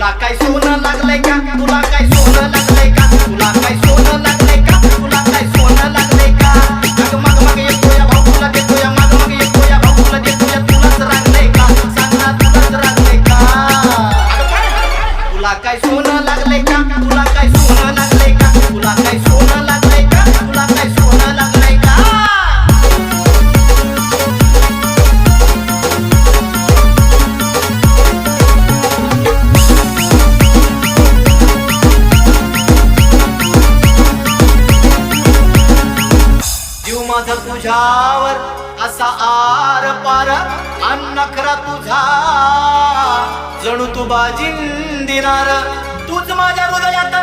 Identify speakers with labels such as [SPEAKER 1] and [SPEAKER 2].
[SPEAKER 1] तुला काय सोनं लागलंय का? तुला काय सोनं लागलंय का? तुला काय सोनं लागलंय का? तुला काय सोनं लागलंय का? मग मग मग येतो या भाऊ तुला देतो या मग मग येतो या भाऊ तुला देतो या तुलाच रांगलंय का? सांग ना तुलाच रांगलंय का? तुला काय सोनं लागलंय का? तुझ्यावर असा आर पार अन्नखरा तुझा. जणू तू बाजिंदिनार तूच माझ्या हृदयात